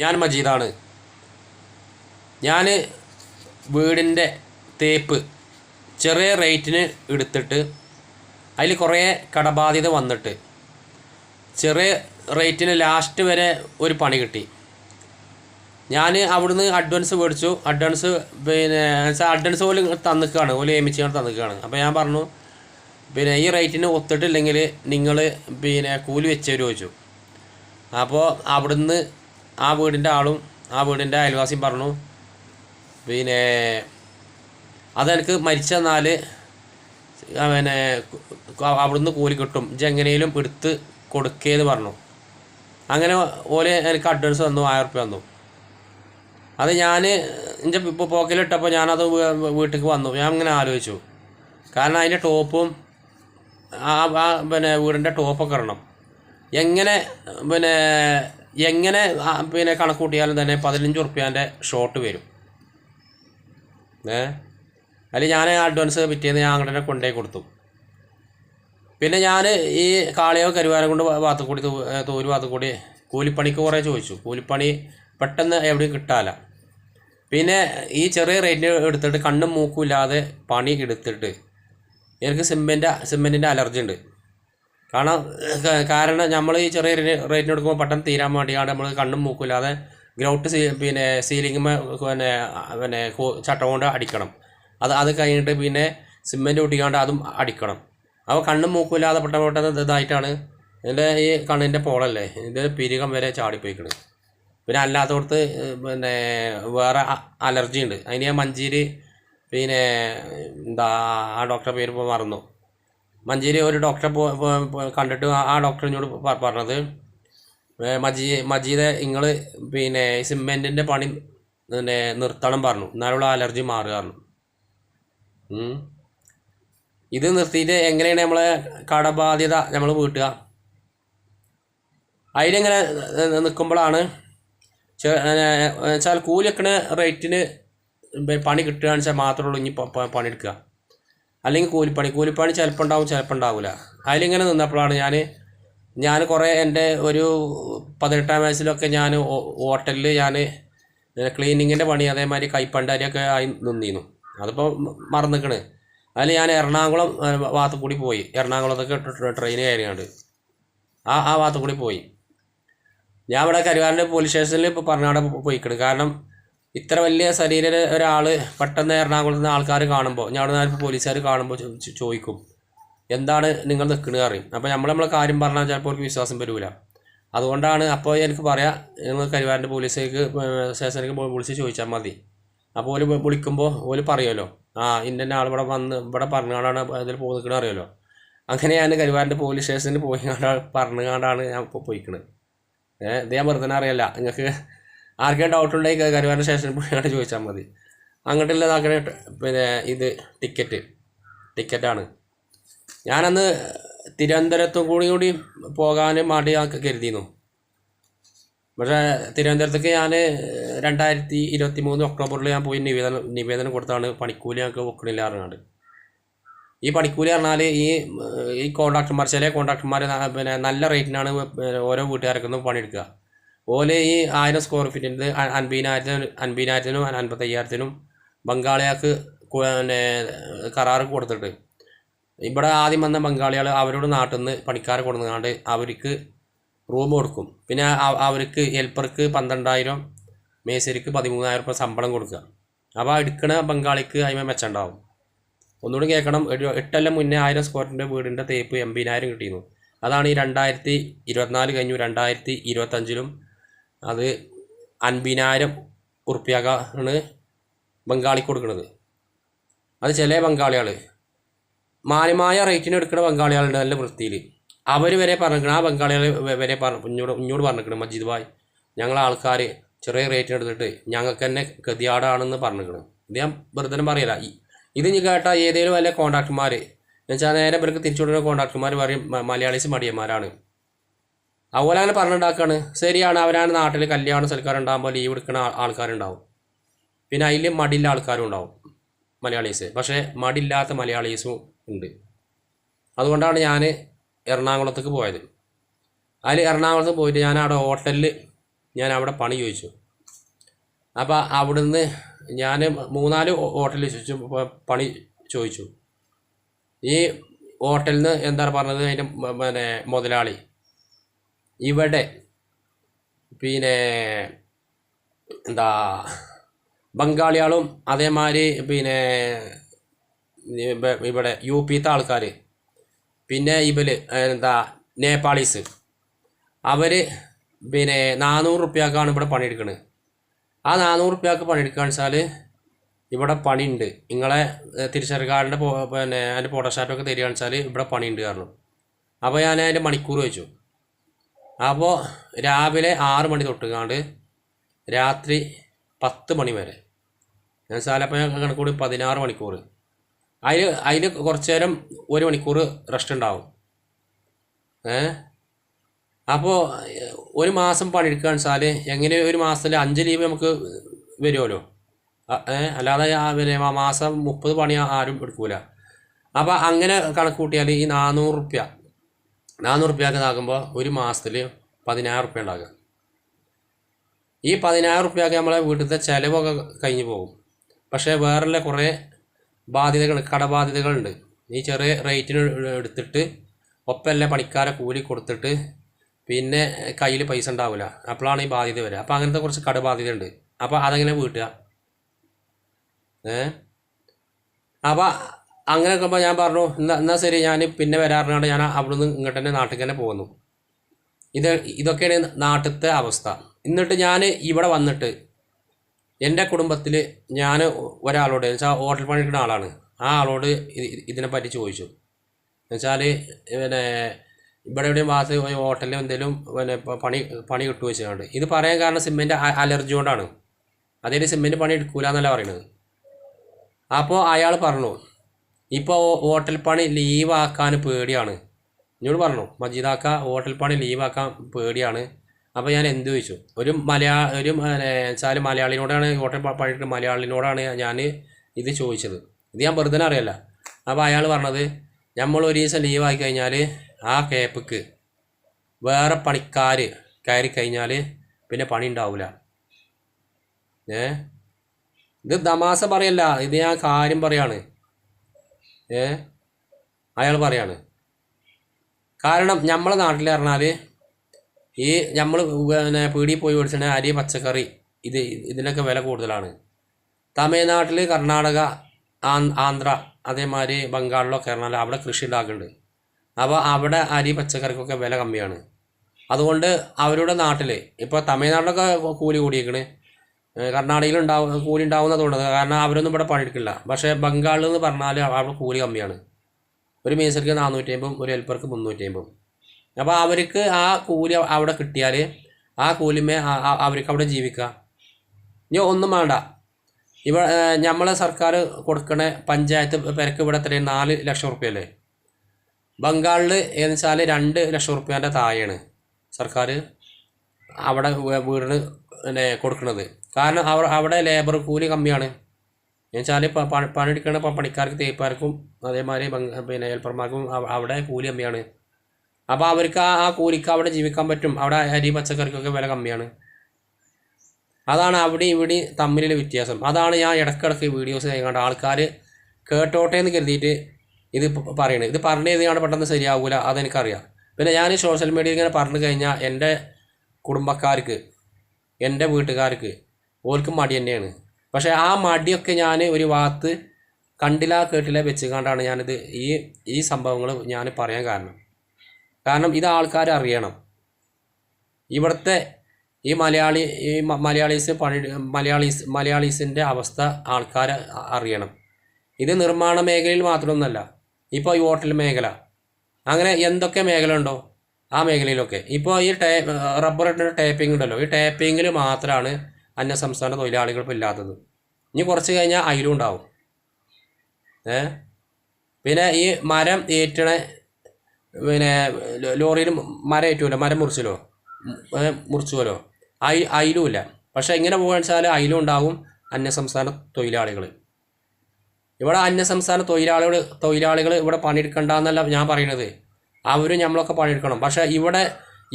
ഞാൻ മജീദാണ്. ഞാൻ വീടിന്റെ തേപ്പ് ചെറിയ റേറ്റിന് എടുത്തിട്ട് അതിൽ കുറേ കടബാധ്യത വന്നിട്ട് ചെറിയ റേറ്റിന് ലാസ്റ്റ് വരെ ഒരു പണി കിട്ടി. ഞാൻ അവിടുന്ന് അഡ്വാൻസ് മേടിച്ചു. അഡ്വാൻസ് പിന്നെ അഡ്വാൻസ് പോലും തന്നിക്കുകയാണ് ഓൽ ഏമിച്ചാണ് തന്നിക്കുകയാണ് അപ്പോൾ ഞാൻ പറഞ്ഞു പിന്നെ ഈ റേറ്റിന് ഒത്തിട്ടില്ലെങ്കിൽ നിങ്ങൾ പിന്നെ കൂലി വെച്ച് ചോദിച്ചു. അപ്പോൾ അവിടുന്ന് ആ വീടിന്റെ ആളും ആ വീടിന്റെ അയൽവാസിയും പറഞ്ഞു പിന്നെ അതെനിക്ക് മരിച്ചെന്നാൽ പിന്നെ അവിടുന്ന് കൂലി കിട്ടും ഇജ്ജ് എങ്ങനെയും എടുത്ത് കൊടുക്കേന്ന് പറഞ്ഞു. അങ്ങനെ ഓലെ എനിക്ക് അഡ്വാൻസ് തന്നു ആയിരം റുപ്യ തന്നു. അത് ഞാൻ എന്റെ ഇപ്പോൾ പോക്കലിട്ടപ്പോൾ ഞാനത് വീട്ടിലേക്ക് വന്നു. ഞാൻ അങ്ങനെ ആലോചിച്ചു. കാരണം അതിന്റെ ടോപ്പും ആ പിന്നെ വീടിന്റെ ടോപ്പൊക്കെ ഇടണം. എങ്ങനെ പിന്നെ എങ്ങനെ പിന്നെ കണക്ക് കൂട്ടിയാലും തന്നെ പതിനഞ്ച് ഉറുപ്പ്യാന്റെ ഷോട്ട് വരും. ഏ? അതിൽ ഞാൻ അഡ്വാൻസ് പിറ്റേന്ന് ഞാൻ അങ്ങോട്ട് കൊണ്ടേ കൊടുത്തു. പിന്നെ ഞാൻ ഈ കാളിയോ കരുവാരം കൊണ്ട് ഭാഗത്ത് കൂടി വാത്തുക്കൂടി കൂലിപ്പണിക്ക് കുറേ ചോദിച്ചു. കൂലിപ്പണി പെട്ടെന്ന് എവിടെയും കിട്ടാല പിന്നെ ഈ ചെറിയ റേറ്റ് എടുത്തിട്ട് കണ്ണും മൂക്കും ഇല്ലാതെ പണി എടുത്തിട്ട് എനിക്ക് സിമെന്റ് സിമെന്റിന്റെ അലർജി ഉണ്ട്. കാരണം കാരണം നമ്മൾ ഈ ചെറിയ റേറ്റിന് എടുക്കുമ്പോൾ പെട്ടെന്ന് തീരാൻ വേണ്ടിയാണ് നമ്മൾ കണ്ണും മൂക്കില്ലാതെ ഗ്രൗട്ട് സീ പിന്നെ സീലിങ്ങുമേ പിന്നെ പിന്നെ ചട്ടം കൊണ്ട് അടിക്കണം. അത് അത് കഴിഞ്ഞിട്ട് പിന്നെ സിമെന്റ് ഒട്ടിക്കാണ്ട് അതും അടിക്കണം. അപ്പോൾ കണ്ണും മൂക്കില്ലാതെ പെട്ടെന്ന് പെട്ടെന്ന് ഇതായിട്ടാണ് ഇതിന്റെ ഈ കണ്ണിന്റെ പോളല്ലേ? ഇത് പിരികം വരെ ചാടിപ്പോയിക്കണ്. പിന്നെ അല്ലാത്തടത്ത് പിന്നെ വേറെ അലർജി ഉണ്ട് അതിന് ഞാൻ മഞ്ചേരി പിന്നെ എന്താ ആ ഡോക്ടറെ പേര് ഇപ്പോൾ മറന്നു. മഞ്ചേരി ഒരു ഡോക്ടറെ കണ്ടിട്ട് ആ- ഡോക്ടറിനോട് പറഞ്ഞത് മജീ മജീദ് നിങ്ങൾ പിന്നെ സിമെന്റിന്റെ പണി പിന്നെ നിർത്തണം പറഞ്ഞു. എന്നാലുള്ള അലർജി മാറുക പറഞ്ഞു. ഇത് നിർത്തിയിട്ട് എങ്ങനെയാണ് നമ്മളെ കടബാധ്യത നമ്മൾ വീട്ടുക? അതിലെങ്ങനെ നിൽക്കുമ്പോഴാണ് വെച്ചാൽ കൂലി റേറ്റിന് പണി കിട്ടുകയാണെന്ന് വെച്ചാൽ മാത്രമേ ഉള്ളൂ ഇനി പണിയെടുക്കുക. അല്ലെങ്കിൽ കൂലിപ്പണി. കൂലിപ്പണി ചിലപ്പോൾ ഉണ്ടാവും ചിലപ്പോൾ ഉണ്ടാവില്ല അതിലിങ്ങനെ നിന്നപ്പോഴാണ് ഞാൻ ഞാൻ കുറേ എന്റെ ഒരു പതിനെട്ടാം വയസ്സിലൊക്കെ ഞാൻ ഹോട്ടലിൽ ഞാൻ ക്ലീനിങ്ങിന്റെ പണി അതേമാതിരി കൈപ്പണ്ടാരിയൊക്കെ ആയി നിന്നിരുന്നു അതിപ്പോൾ മറന്നിക്കണ്. അതിൽ ഞാൻ എറണാകുളം വാത്തുക്കൂടി കൂടി പോയി. എറണാകുളത്തൊക്കെ ട്രെയിൻ കയറിയാണ്ട്. ആ ആ ഭാഗത്ത് കൂടി പോയി. ഞാൻ ഇവിടെ കരുവാരന്റെ പോലീസ് സ്റ്റേഷനിൽ ഇപ്പോൾ പറഞ്ഞാടെ പോയിക്കണ്. കാരണം ഇത്ര വലിയ ശരീര ഒരാൾ പെട്ടെന്ന് എറണാകുളത്ത് നിന്ന് ആൾക്കാർ കാണുമ്പോൾ ഞാൻ അവിടെ നിന്ന് പോലീസുകാർ കാണുമ്പോൾ ചോദിക്കും എന്താണ് നിങ്ങൾ നിൽക്കുന്നത് അറിയും അപ്പോൾ നമ്മൾ നമ്മളെ കാര്യം പറഞ്ഞാൽ ചിലപ്പോൾ അവർക്ക് വിശ്വാസം വരില്ല അതുകൊണ്ടാണ് അപ്പോൾ എനിക്ക് പറയാം നിങ്ങൾ കരുവാരന്റെ പോലീസിലേക്ക് സ്റ്റേഷനിലേക്ക് വിളിച്ച് ചോദിച്ചാൽ മതി. അപ്പോൾ ഓൽ വിളിക്കുമ്പോൾ ഓൽ പറയുമല്ലോ ആ ഇന്ന ആൾ ഇവിടെ വന്ന് ഇവിടെ പറഞ്ഞുകൊണ്ടാണ് അതിൽ പോകുന്നത് അറിയുമല്ലോ അങ്ങനെ ഞാൻ കരുവാരന്റെ പോലീസ് സ്റ്റേഷനിൽ പോയി പറഞ്ഞുകൊണ്ടാണ് ഞാൻ പോയിക്കണത് ഏഹ് ഇത് ഞാൻ വെറുതെ അറിയല്ല. നിങ്ങൾക്ക് ആർക്കെങ്കിലും ഡൗട്ട് ഉണ്ടെങ്കിൽ കരുവാരൻ സ്റ്റേഷനിൽ പോയി അങ്ങോട്ട് ചോദിച്ചാൽ മതി. അങ്ങോട്ടുള്ളതാക്കണ പിന്നെ ഇത് ടിക്കറ്റ് ടിക്കറ്റാണ് ഞാനന്ന് തിരുവനന്തപുരത്തും കൂടി കൂടി പോകാനും മാടി കരുതിയിരുന്നു. പക്ഷേ തിരുവനന്തപുരത്തേക്ക് ഞാൻ രണ്ടായിരത്തി ഇരുപത്തി മൂന്ന് ഒക്ടോബറിൽ ഞാൻ പോയി നിവേദനം നിവേദനം കൊടുത്താണ്. പണിക്കൂലി ഞങ്ങൾക്ക് വെക്കണില്ല അറിഞ്ഞാണ്ട് ഈ പണിക്കൂലി പറഞ്ഞാൽ ഈ ഈ കോൺട്രാക്ടർമാർ ചില കോൺട്രാക്ടർമാർ പിന്നെ നല്ല റേറ്റിനാണ് ഓരോ വീട്ടുകാർക്കൊന്നും പണിയെടുക്കുക. ഓൽ ഈ ആയിരം സ്ക്വയർ ഫീറ്റിന്റെ അൻപതിനായിരത്തിനും അൻപതിനായിരത്തിനും അൻപത്തയ്യായിരത്തിനും ബംഗാളികൾക്ക് കു- പിന്നെ കരാറ് കൊടുത്തിട്ട്. ഇവിടെ ആദ്യം വന്ന ബംഗാളികൾ അവരുടെ നാട്ടിൽ നിന്ന് പണിക്കാരെ കൊടുക്കാണ്ട് അവർക്ക് റൂം കൊടുക്കും. പിന്നെ അവർക്ക് ഹെൽപ്പർക്ക് പന്ത്രണ്ടായിരം മേശരിക്ക് പതിമൂന്നായിരം രൂപ ശമ്പളം കൊടുക്കുക. അപ്പോൾ എടുക്കണ ബംഗാളിക്ക് അതിമ മെച്ചമുണ്ടാവും ഒന്നുകൂടി കേൾക്കണം. എട്ടെല്ലാം മുന്നേ ആയിരം സ്ക്വയറിന്റെ വീടിന്റെ തേപ്പ് എൺപതിനായിരം കിട്ടിയിരുന്നു. അതാണ് ഈ രണ്ടായിരത്തി ഇരുപത്തിനാല് കഴിഞ്ഞു രണ്ടായിരത്തി ഇരുപത്തഞ്ചിലും അത് അൻപതിനായിരം ഉറുപ്പ്യക്കാണ് ബംഗാളി കൊടുക്കുന്നത് അത് ചില ബംഗാളികൾ മാന്യമായ റേറ്റിന് എടുക്കുന്ന ബംഗാളികളുണ്ട് നല്ല വൃത്തിയിൽ അവർ വരെ പറഞ്ഞിരിക്കണം ആ ബംഗാളികൾ വരെ പറഞ്ഞു ഇഞ്ഞോട് പറഞ്ഞിരിക്കണം മജീദ് ഭായ്. ഞങ്ങളെ ആൾക്കാർ ചെറിയ റേറ്റിന് എടുത്തിട്ട് ഞങ്ങൾക്ക് തന്നെ ഗതിയാടാണെന്ന് പറഞ്ഞിരിക്കണം ഇത് ഞാൻ വെറുതെ പറയില്ല ഇത് ഇനി കേട്ട ഏതെങ്കിലും വല്ല കോൺട്രാക്ടർമാർ എന്നുവെച്ചാൽ നേരെ ഇവർക്ക് തിരിച്ചു കൊടുക്കുന്ന കോൺട്രാക്ടർമാർ പറയും മലയാളീസ് മടിയന്മാരാണ്. അതുപോലെ അങ്ങനെ പറഞ്ഞുണ്ടാക്കുകയാണ് ശരിയാണ് അവരാണ് നാട്ടിൽ കല്യാണ സൽക്കാരം ഉണ്ടാകുമ്പോൾ ലീവ് എടുക്കുന്ന ആൾ- ആൾക്കാരുണ്ടാവും. പിന്നെ അതിൽ മടിയുള്ള ആൾക്കാരും ഉണ്ടാവും മലയാളീസ്. പക്ഷേ മടിയില്ലാത്ത മലയാളീസും ഉണ്ട്. അതുകൊണ്ടാണ് ഞാൻ എറണാകുളത്തേക്ക് പോയത്. അതിൽ എറണാകുളത്ത് പോയിട്ട് ഞാൻ അവിടെ ഹോട്ടലിൽ ഞാൻ അവിടെ പണി ചോദിച്ചു. അപ്പോൾ അവിടുന്ന് ഞാൻ മൂന്നാൽ ഹോട്ടലിൽ ചോദിച്ചു പണി ചോദിച്ചു. ഈ ഹോട്ടലിൽ നിന്ന് എന്താണ് പറഞ്ഞത് അതിന്റെ പിന്നെ മുതലാളി. ഇവിടെ പിന്നെ എന്താ ബംഗാളികളും അതേമാതിരി പിന്നെ ഇവിടെ യു പിത്തെ ആൾക്കാർ പിന്നെ ഇവർ എന്താ നേപ്പാളീസ്. അവർ പിന്നെ നാനൂറ് റുപ്യക്കാണ് ഇവിടെ പണിയെടുക്കുന്നത് ആ നാനൂറ് റുപ്യക്ക് പണിയെടുക്കുകയെന്ന് വെച്ചാൽ ഇവിടെ പണിയുണ്ട്. നിങ്ങളെ തിരിച്ചറിക്കാരന്റെ പിന്നെ അതിന്റെ ഫോട്ടോസ്റ്റാറ്റൊക്കെ തരികയാണെന്ന് വെച്ചാൽ ഇവിടെ പണിയുണ്ട് കാരണം അപ്പോൾ ഞാൻ അതിന്റെ മണിക്കൂർ വെച്ചു അപ്പോൾ രാവിലെ ആറ് മണി തൊട്ടുകാണ്ട് രാത്രി പത്ത് മണി വരെ. ഞാൻ സാലപ്പോൾ ഞാൻ കണക്കൂടി പതിനാറ് മണിക്കൂർ. അതിൽ അതിൽ കുറച്ച് നേരം ഒരു മണിക്കൂർ റെസ്റ്റ് ഉണ്ടാവും. ഏ? അപ്പോൾ ഒരു മാസം പണിയെടുക്കുകയെന്ന് വെച്ചാൽ എങ്ങനെ ഒരു മാസത്തിൽ അഞ്ച് ലീവ് നമുക്ക് വരുമല്ലോ അല്ലാതെ പിന്നെ മാസം മുപ്പത് പണി ആരും എടുക്കൂല. അപ്പോൾ അങ്ങനെ കണക്ക് കൂട്ടിയാൽ ഈ നാനൂറ് റുപ്യ നാനൂറ് റുപ്യക്ക് ഇതാക്കുമ്പോൾ ഒരു മാസത്തിൽ പതിനായിരം റുപ്യ ഉണ്ടാകുക ഈ പതിനായിരം റുപ്യക്ക് നമ്മളെ വീട്ടിലത്തെ ചിലവൊക്കെ കഴിഞ്ഞു പോകും. പക്ഷേ വേറെ കുറേ ബാധ്യതകൾ കടബാധ്യതകളുണ്ട്. ഈ ചെറിയ റേറ്റിന് എടുത്തിട്ട് ഒപ്പമല്ല പണിക്കാരെ കൂലി കൊടുത്തിട്ട് പിന്നെ കയ്യിൽ പൈസ ഉണ്ടാവില്ല. അപ്പോഴാണ് ഈ ബാധ്യത വരിക. അപ്പോൾ അങ്ങനത്തെ കുറച്ച് കടബാധ്യത ഉണ്ട് അപ്പോൾ അതെങ്ങനെ വീട്ടുക? ഏ? അപ്പോൾ അങ്ങനെ നോക്കുമ്പോൾ ഞാൻ പറഞ്ഞു എന്നാ എന്നാൽ ശരി ഞാൻ പിന്നെ വരാറുണ്ട്. ഞാൻ അവിടുന്ന് ഇങ്ങോട്ട് തന്നെ നാട്ടിൽ തന്നെ പോകുന്നു. ഇത് ഇതൊക്കെയാണ് നാട്ടിലത്തെ അവസ്ഥ. എന്നിട്ട് ഞാൻ ഇവിടെ വന്നിട്ട് എന്റെ കുടുംബത്തിൽ ഞാൻ ഒരാളോട് വെച്ചാൽ ഹോട്ടൽ പണിയെടുക്കുന്ന ആളാണ്. ആ ആളോട് ഇതിനെ ഇതിനെപ്പറ്റി ചോദിച്ചു. എന്നുവെച്ചാൽ പിന്നെ ഇവിടെ എവിടെയും ഹോട്ടലിലും ഹോട്ടലിൽ എന്തെങ്കിലും പിന്നെ പണി പണി കിട്ടുമോ വെച്ചുകൊണ്ട് ഇത് പറയാൻ കാരണം സിമെന്റ് അലർജി കൊണ്ടാണ്. അതേ സിമെന്റ് പണി എടുക്കൂല എന്നല്ല പറയുന്നത്. അപ്പോൾ അയാൾ പറഞ്ഞു ഇപ്പോൾ ഹോട്ടൽ പണി ലീവാക്കാൻ പേടിയാണ്. എന്നോട് പറഞ്ഞു മജീദാക്ക ഹോട്ടൽ പണി ലീവാക്കാൻ പേടിയാണ്. അപ്പോൾ ഞാൻ എന്ത് ചോദിച്ചു? ഒരു മലയാ ഒരു വെച്ചാൽ മലയാളിനോടാണ് ഹോട്ടൽ പണിയിട്ട് മലയാളിനോടാണ് ഞാൻ ഇത് ചോദിച്ചത്. ഇത് ഞാൻ വെറുതെ അറിയല്ല. അപ്പോൾ അയാൾ പറഞ്ഞത് നമ്മൾ ഒരു ദിവസം ലീവായി കഴിഞ്ഞാൽ ആ കേപ്പക്ക് വേറെ പണിക്കാർ കയറി കഴിഞ്ഞാൽ പിന്നെ പണി ഉണ്ടാവില്ല ഏ? ഇത് തമാശ പറയല്ല. ഇത് ഞാൻ കാര്യം പറയാണ്. ഏ? അയാൾ പറയാണ്. കാരണം നമ്മളെ നാട്ടിൽ പറഞ്ഞാൽ ഈ നമ്മൾ പിന്നെ പീടിയിൽ പോയി മേടിച്ചിട്ട് അരി പച്ചക്കറി ഇത് ഇതിനൊക്കെ വില കൂടുതലാണ്. തമിഴ്നാട്ടിൽ കർണാടക ആന്- ആന്ധ്ര അതേമാതിരി ബംഗാളിലോ കേരളത്തിലോ അവിടെ കൃഷി ഉണ്ടാക്കുന്നുണ്ട് അപ്പോൾ അവിടെ അരി പച്ചക്കറിക്കൊക്കെ വില കമ്മിയാണ്. അതുകൊണ്ട് അവരുടെ നാട്ടിൽ ഇപ്പോൾ തമിഴ്നാട്ടിലൊക്കെ കൂലി കൂടിയേക്കണ്. കർണാടകയിൽ ഉണ്ടാവും കൂലി ഉണ്ടാവുന്നതുകൊണ്ട് കാരണം അവരൊന്നും ഇവിടെ പണിയെടുക്കില്ല. പക്ഷേ ബംഗാളിൽ എന്ന് പറഞ്ഞാൽ അവിടെ കൂലി കമ്മിയാണ്. ഒരു മേസർക്ക് നാനൂറ്റി അമ്പതും ഒരു ഹെൽപ്പർക്ക് മുന്നൂറ്റി അമ്പതും അപ്പോൾ അവർക്ക് ആ കൂലി അവിടെ കിട്ടിയാൽ ആ കൂലിമേ അവർക്ക് അവിടെ ജീവിക്കാം. ഇനി ഒന്നും വേണ്ട. ഇവ നമ്മളെ സർക്കാർ കൊടുക്കണ പഞ്ചായത്ത് പേർക്ക് ഇവിടെ എത്രയും നാല് ലക്ഷം റുപ്യല്ലേ ബംഗാളിൽ എന്ന് വെച്ചാൽ രണ്ട് ലക്ഷം റുപ്യേന്റെ താഴെയാണ് സർക്കാർ അവിടെ വീടിന് പിന്നെ കൊടുക്കുന്നത് കാരണം അവിടെ ലേബർ കൂലി കമ്മിയാണ്. എന്നുവെച്ചാൽ പണിയെടുക്കുന്ന പണിക്കാർക്ക് തേപ്പാർക്കും അതേമാതിരി പിന്നെ ഹെൽപ്പർമാർക്കും അവിടെ കൂലി കമ്മിയാണ്. അപ്പോൾ അവർക്ക് ആ ആ കൂലിക്ക് അവിടെ ജീവിക്കാൻ പറ്റും. അവിടെ അരി പച്ചക്കറിക്കൊക്കെ വില കമ്മിയാണ്. അതാണ് അവിടെ ഇവിടെ തമ്മിലുള്ള വ്യത്യാസം. അതാണ് ഞാൻ ഇടക്കിടക്ക് വീഡിയോസ് കണ്ട് ആൾക്കാർ കേട്ടോട്ടെ എന്ന് കരുതിയിട്ട് ഇത് പറയണത് ഇത് പറഞ്ഞു കഴിഞ്ഞാൽ പെട്ടെന്ന് ശരിയാവില്ല അതെനിക്കറിയാം. പിന്നെ ഞാൻ സോഷ്യൽ മീഡിയയിൽ ഇങ്ങനെ പറഞ്ഞു കഴിഞ്ഞാൽ എന്റെ കുടുംബക്കാർക്ക് എന്റെ വീട്ടുകാർക്ക് ഓർക്ക് മടി തന്നെയാണ്. പക്ഷേ ആ മടിയൊക്കെ ഞാൻ ഒരു ഭാഗത്ത് കണ്ടില്ല കേട്ടില്ല വെച്ച് കണ്ടാണ് ഞാനിത് ഈ ഈ സംഭവങ്ങൾ ഞാൻ പറയാൻ കാരണം. കാരണം ഇത് ആൾക്കാർ അറിയണം. ഇവിടുത്തെ ഈ മലയാളി ഈ മലയാളീസ് പണി മലയാളീസ് മലയാളീസിന്റെ അവസ്ഥ ആൾക്കാർ അറിയണം. ഇത് നിർമ്മാണ മേഖലയിൽ മാത്രമൊന്നുമല്ല ഇപ്പോൾ ഈ ഹോട്ടൽ മേഖല. അങ്ങനെ എന്തൊക്കെ മേഖല ഉണ്ടോ? ആ മേഖലയിലൊക്കെ. ഇപ്പോൾ ഈ ടേ റബ്ബർ ടേപ്പിംഗ് ഉണ്ടല്ലോ. ഈ ടേപ്പിങ്ങിൽ മാത്രമാണ് അന്യ സംസ്ഥാന തൊഴിലാളികൾ ഇപ്പോൾ ഇല്ലാത്തത്. ഇനി കുറച്ച് കഴിഞ്ഞാൽ അയിലും ഉണ്ടാവും. ഏ? പിന്നെ ഈ മരം ഏറ്റണ പിന്നെ ലോറിയിൽ മരം ഏറ്റുമല്ലോ മരം മുറിച്ചല്ലോ മുറിച്ചുമല്ലോ അയി അയിലുമില്ല പക്ഷെ എങ്ങനെ പോകാൻ വെച്ചാൽ അയിലും ഉണ്ടാവും അന്യസംസ്ഥാന തൊഴിലാളികൾ ഇവിടെ അന്യസംസ്ഥാന തൊഴിലാളികൾ തൊഴിലാളികൾ ഇവിടെ പണിയെടുക്കണ്ടെന്നല്ല ഞാൻ പറയുന്നത് അവരും നമ്മളൊക്കെ പണിയെടുക്കണം. പക്ഷേ ഇവിടെ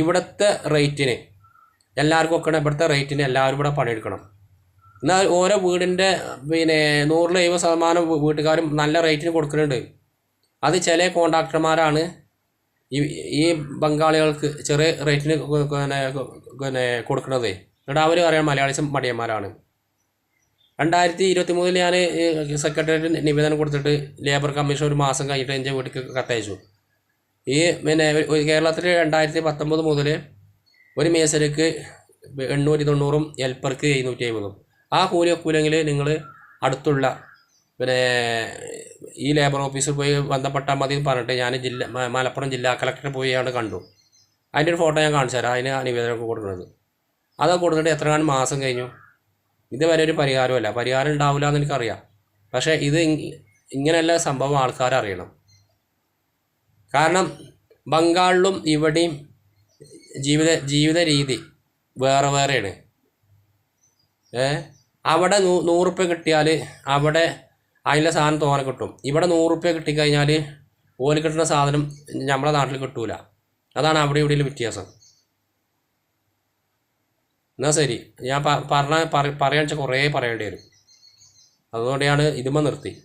ഇവിടുത്തെ റേറ്റിന് എല്ലാവർക്കും ഒക്കെ ഇവിടുത്തെ റേറ്റിന് എല്ലാവരും ഇവിടെ പണിയെടുക്കണം. എന്നാൽ ഓരോ വീടിന്റെ പിന്നെ നൂറിൽ എഴുപത് ശതമാനം വീട്ടുകാരും നല്ല റേറ്റിന് കൊടുക്കുന്നുണ്ട് അത് ചില കോൺട്രാക്ടർമാരാണ് ഈ ഈ ബംഗാളികൾക്ക് ചെറിയ റേറ്റിന് പിന്നെ പിന്നെ കൊടുക്കുന്നത്. എന്നിട്ട് അവർ പറയാൻ മലയാളീസും മടിയന്മാരാണ്. രണ്ടായിരത്തി ഇരുപത്തി മൂന്നിൽ ഞാൻ സെക്രട്ടറിയേറ്റ് നിവേദനം കൊടുത്തിട്ട് ലേബർ കമ്മീഷൻ ഒരു മാസം കഴിഞ്ഞിട്ട് എന്റെ വീട്ടിൽ കത്തയച്ചു. ഈ പിന്നെ കേരളത്തിൽ രണ്ടായിരത്തി പത്തൊമ്പത് മുതൽ ഒരു മേസരിക്ക് എണ്ണൂറ്റി തൊണ്ണൂറും ഹെൽപ്പർക്ക് എഴുന്നൂറ്റി അമ്പതും ആ കൂലി ഒക്കൂലെങ്കിൽ നിങ്ങൾ അടുത്തുള്ള പിന്നെ ഈ ലേബർ ഓഫീസിൽ പോയി ബന്ധപ്പെട്ടാൽ മതി പറഞ്ഞിട്ട് ഞാൻ ജില്ല മലപ്പുറം ജില്ലാ കളക്ടറെ പോയി അവിടെ കണ്ടു. അതിന്റെ ഒരു ഫോട്ടോ ഞാൻ കാണിച്ചു തരാം അതിന് നിവേദനമൊക്കെ കൊടുക്കുന്നത്. അത് കൊടുത്തിട്ട് എത്ര കാണും മാസം കഴിഞ്ഞു? ഇതുവരെ ഒരു പരിഹാരമല്ല പരിഹാരം ഉണ്ടാവില്ല എന്ന് എനിക്കറിയാം. പക്ഷേ ഇത് ഇങ്ങനെയല്ല സംഭവം ആൾക്കാർ അറിയണം കാരണം ബംഗാളിലും ഇവിടെയും ജീവിത ജീവിത രീതി വേറെ വേറെയാണ്. ഏ? അവിടെ നൂ നൂറുപ്യ കിട്ടിയാൽ അവിടെ അതിന്റെ സാധനം തോനെ കിട്ടും. ഇവിടെ നൂറുപ്യ കിട്ടിക്കഴിഞ്ഞാൽ ഓൽ കിട്ടുന്ന സാധനം നമ്മളെ നാട്ടിൽ കിട്ടൂല. അതാണ് അവിടെ ഇവിടെയുള്ള വ്യത്യാസം. എന്നാൽ ശരി. ഞാൻ പറഞ്ഞ പറയാൻ വെച്ചാൽ കുറേ പറയേണ്ടി വരും. അതുകൊണ്ടാണ് ഇതുമ്പോൾ നിർത്തി.